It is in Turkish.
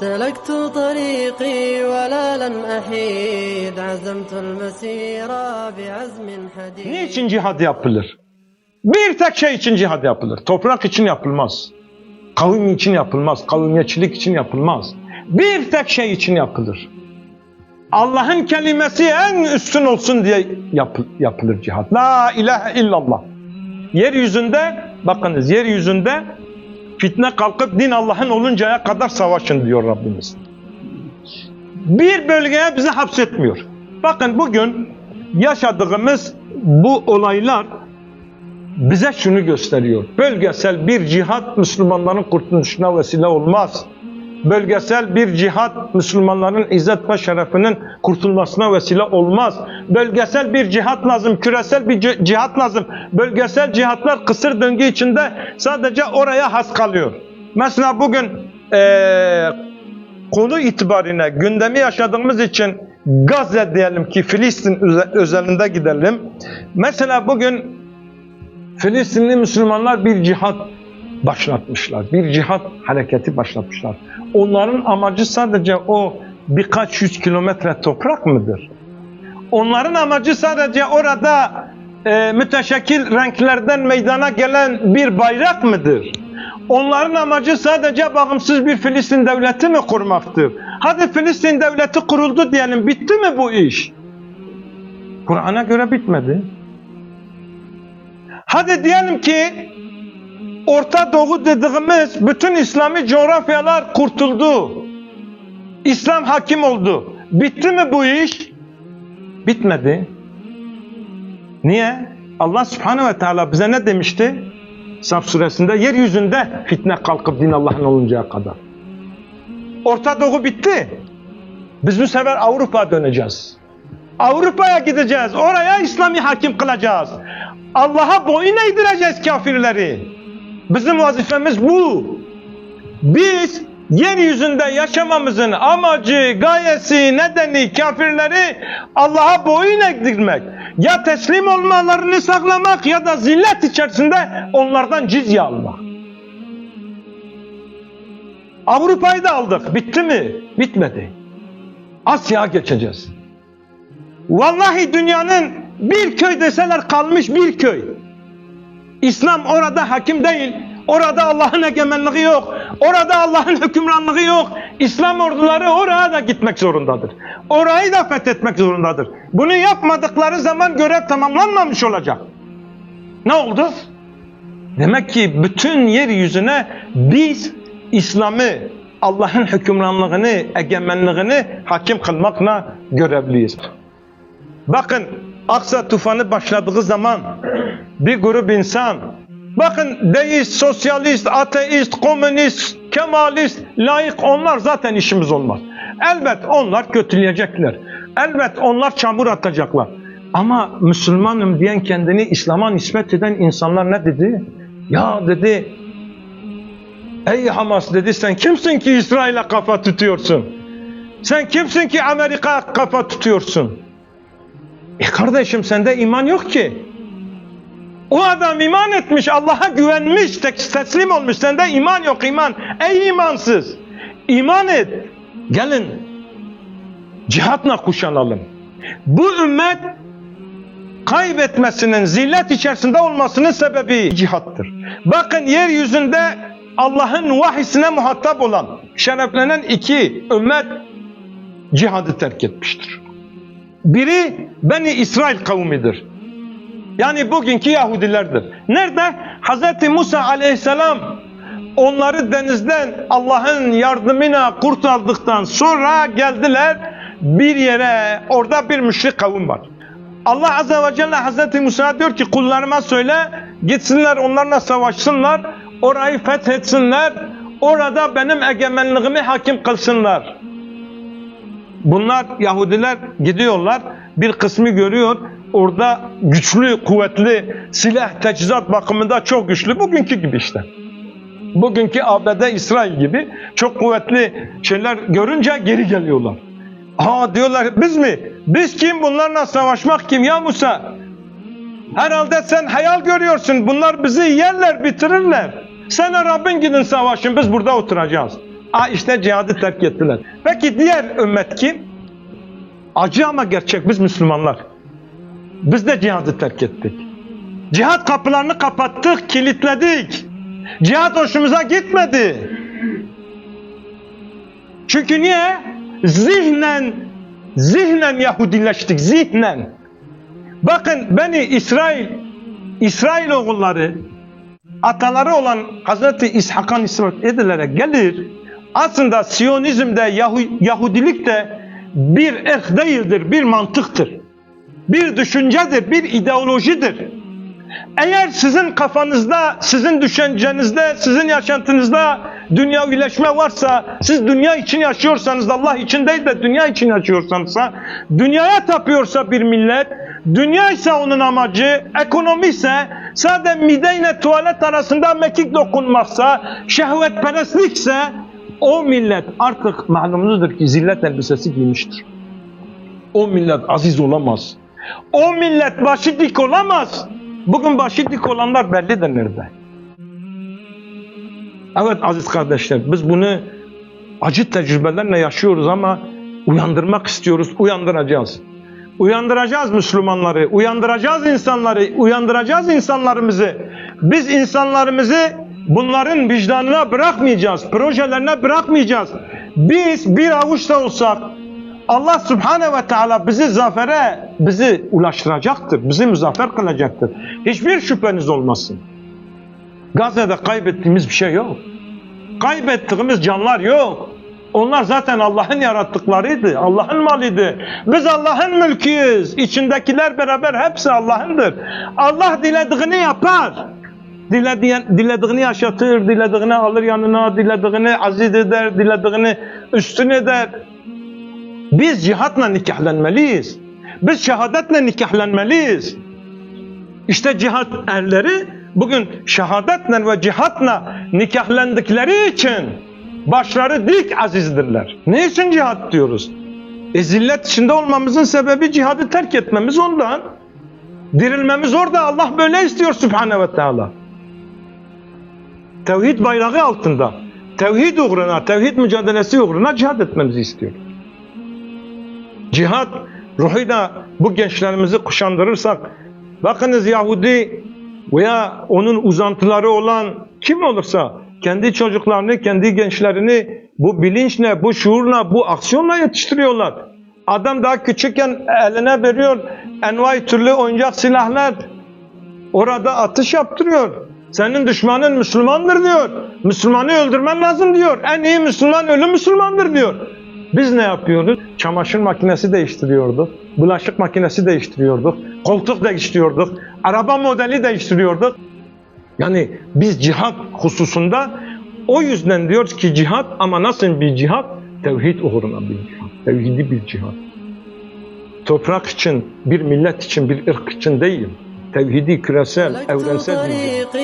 سلكت طريقي ولا لن أحيد عزمت المسير بعزم حديد Niçin cihad yapılır? Bir tek şey için cihad yapılır. Toprak için yapılmaz. Kavim için yapılmaz. Kavimiyetçilik için yapılmaz. Bir tek şey için yapılır. Allah'ın kelimesi en üstün olsun diye yapı- yapılır cihad. La ilahe illallah. Yeryüzünde, bakınız yeryüzünde fitne kalkıp din Allah'ın oluncaya kadar savaşın diyor Rabbimiz. Bir bölgeye bizi hapsetmiyor. Bakın bugün yaşadığımız bu olaylar bize şunu gösteriyor. Bölgesel bir cihat Müslümanların kurtuluşuna vesile olmaz. Bölgesel bir cihat Müslümanların izzet ve şerefinin kurtulmasına vesile olmaz. Bölgesel bir cihat lazım, küresel bir ci- cihat lazım. Bölgesel cihatlar kısır döngü içinde sadece oraya has kalıyor. Mesela bugün eee konu itibarine gündemi yaşadığımız için Gazze diyelim ki Filistin öze- özelinde gidelim. Mesela bugün Filistinli Müslümanlar bir cihat başlatmışlar. Bir cihat hareketi başlatmışlar. Onların amacı sadece o birkaç yüz kilometre toprak mıdır? Onların amacı sadece orada e, müteşekkil renklerden meydana gelen bir bayrak mıdır? Onların amacı sadece bağımsız bir Filistin devleti mi kurmaktır? Hadi Filistin devleti kuruldu diyelim, bitti mi bu iş? Kur'an'a göre bitmedi. Hadi diyelim ki Orta Doğu dediğimiz bütün İslami coğrafyalar kurtuldu. İslam hakim oldu. Bitti mi bu iş? Bitmedi. Niye? Allah subhanehu ve teala bize ne demişti? Saf suresinde yeryüzünde fitne kalkıp din Allah'ın oluncaya kadar. Orta Doğu bitti. Biz bu sefer Avrupa'ya döneceğiz. Avrupa'ya gideceğiz. Oraya İslami hakim kılacağız. Allah'a boyun eğdireceğiz kafirleri. Bizim vazifemiz bu. Biz yeryüzünde yaşamamızın amacı, gayesi, nedeni kafirleri Allah'a boyun eğdirmek. Ya teslim olmalarını saklamak ya da zillet içerisinde onlardan cizye almak. Avrupa'yı da aldık. Bitti mi? Bitmedi. Asya'ya geçeceğiz. Vallahi dünyanın bir köy deseler kalmış bir köy. İslam orada hakim değil. Orada Allah'ın egemenliği yok. Orada Allah'ın hükümranlığı yok. İslam orduları oraya da gitmek zorundadır. Orayı da fethetmek zorundadır. Bunu yapmadıkları zaman görev tamamlanmamış olacak. Ne oldu? Demek ki bütün yeryüzüne biz İslam'ı, Allah'ın hükümranlığını, egemenliğini hakim kılmakla görevliyiz. Bakın Aksa tufanı başladığı zaman bir grup insan bakın deist, sosyalist, ateist, komünist, kemalist, layık onlar zaten işimiz olmaz. Elbet onlar kötüleyecekler. Elbet onlar çamur atacaklar. Ama Müslümanım diyen kendini İslam'a nispet eden insanlar ne dedi? Ya dedi Ey Hamas dedi sen kimsin ki İsrail'e kafa tutuyorsun? Sen kimsin ki Amerika'ya kafa tutuyorsun? E kardeşim sende iman yok ki. O adam iman etmiş, Allah'a güvenmiş, teslim olmuş. Sende iman yok iman. Ey imansız! İman et. Gelin cihatla kuşanalım. Bu ümmet kaybetmesinin, zillet içerisinde olmasının sebebi cihattır. Bakın yeryüzünde Allah'ın vahisine muhatap olan, şereflenen iki ümmet cihadı terk etmiştir. Biri Beni İsrail kavmidir. Yani bugünkü Yahudilerdir. Nerede? Hz. Musa aleyhisselam onları denizden Allah'ın yardımıyla kurtardıktan sonra geldiler bir yere orada bir müşrik kavim var. Allah Azze ve Celle Hz. Musa diyor ki kullarıma söyle gitsinler onlarla savaşsınlar orayı fethetsinler orada benim egemenliğimi hakim kılsınlar. Bunlar Yahudiler gidiyorlar. Bir kısmı görüyor. Orada güçlü, kuvvetli, silah, teçhizat bakımında çok güçlü. Bugünkü gibi işte. Bugünkü ABD, İsrail gibi çok kuvvetli şeyler görünce geri geliyorlar. Aa diyorlar biz mi? Biz kim? Bunlarla savaşmak kim? Ya Musa herhalde sen hayal görüyorsun. Bunlar bizi yerler, bitirirler. Sen Rabbin gidin savaşın biz burada oturacağız. Aa işte cihadı terk ettiler. Peki diğer ümmet kim? Acı ama gerçek biz Müslümanlar. Biz de cihadı terk ettik. Cihat kapılarını kapattık, kilitledik. Cihat hoşumuza gitmedi. Çünkü niye? Zihnen, zihnen Yahudileştik, zihnen. Bakın beni İsrail, İsrail oğulları, ataları olan Hazreti İshak'ın ispat edilerek gelir. Aslında Siyonizm de Yahu, Yahudilik de bir erh değildir, bir mantıktır. Bir düşüncedir, bir ideolojidir. Eğer sizin kafanızda, sizin düşüncenizde, sizin yaşantınızda dünyavileşme varsa, siz dünya için yaşıyorsanız, Allah için değil de dünya için yaşıyorsanız, dünyaya tapıyorsa bir millet, dünya ise onun amacı, ekonomi ise sadece mideyle tuvalet arasında mekik dokunmaksa, şehvetperestlikse, o millet artık malumunuzdur ki zillet elbisesi giymiştir. O millet aziz olamaz. O millet başı dik olamaz. Bugün başı dik olanlar bellidir nerede. Evet aziz kardeşler biz bunu acı tecrübelerle yaşıyoruz ama uyandırmak istiyoruz, uyandıracağız. Uyandıracağız Müslümanları, uyandıracağız insanları, uyandıracağız insanlarımızı. Biz insanlarımızı bunların vicdanına bırakmayacağız, projelerine bırakmayacağız. Biz bir avuç da olsak Allah Subhanahu ve Teala bizi zafere, bizi ulaştıracaktır, bizi muzaffer kılacaktır. Hiçbir şüpheniz olmasın. Gazze'de kaybettiğimiz bir şey yok. Kaybettiğimiz canlar yok. Onlar zaten Allah'ın yarattıklarıydı. Allah'ın malıydı. Biz Allah'ın mülküyüz. İçindekiler beraber hepsi Allah'ındır. Allah dilediğini yapar. Dilediğini yaşatır, dilediğini alır yanına, dilediğini aziz eder, dilediğini üstün eder. Biz cihatla nikahlenmeliyiz. Biz şehadetle nikahlenmeliyiz. İşte cihat erleri bugün şehadetle ve cihatla nikahlendikleri için başları dik azizdirler. Ne için cihat diyoruz? E zillet içinde olmamızın sebebi cihadı terk etmemiz ondan. Dirilmemiz orada Allah böyle istiyor Subhanahu ve Teala. Tevhid bayrağı altında. Tevhid uğruna, tevhid mücadelesi uğruna cihad etmemizi istiyor. Cihad ruhuyla bu gençlerimizi kuşandırırsak, bakınız Yahudi veya onun uzantıları olan kim olursa kendi çocuklarını, kendi gençlerini bu bilinçle, bu şuurla, bu aksiyonla yetiştiriyorlar. Adam daha küçükken eline veriyor envai türlü oyuncak silahlar. Orada atış yaptırıyor. Senin düşmanın Müslümandır diyor. Müslümanı öldürmen lazım diyor. En iyi Müslüman ölü Müslümandır diyor. Biz ne yapıyorduk? Çamaşır makinesi değiştiriyorduk, bulaşık makinesi değiştiriyorduk, koltuk değiştiriyorduk, araba modeli değiştiriyorduk. Yani biz cihat hususunda o yüzden diyoruz ki cihat ama nasıl bir cihat? Tevhid uğruna bir cihat, tevhidi bir cihat. Toprak için, bir millet için, bir ırk için değil. Tevhidi küresel, evrensel bir cihat.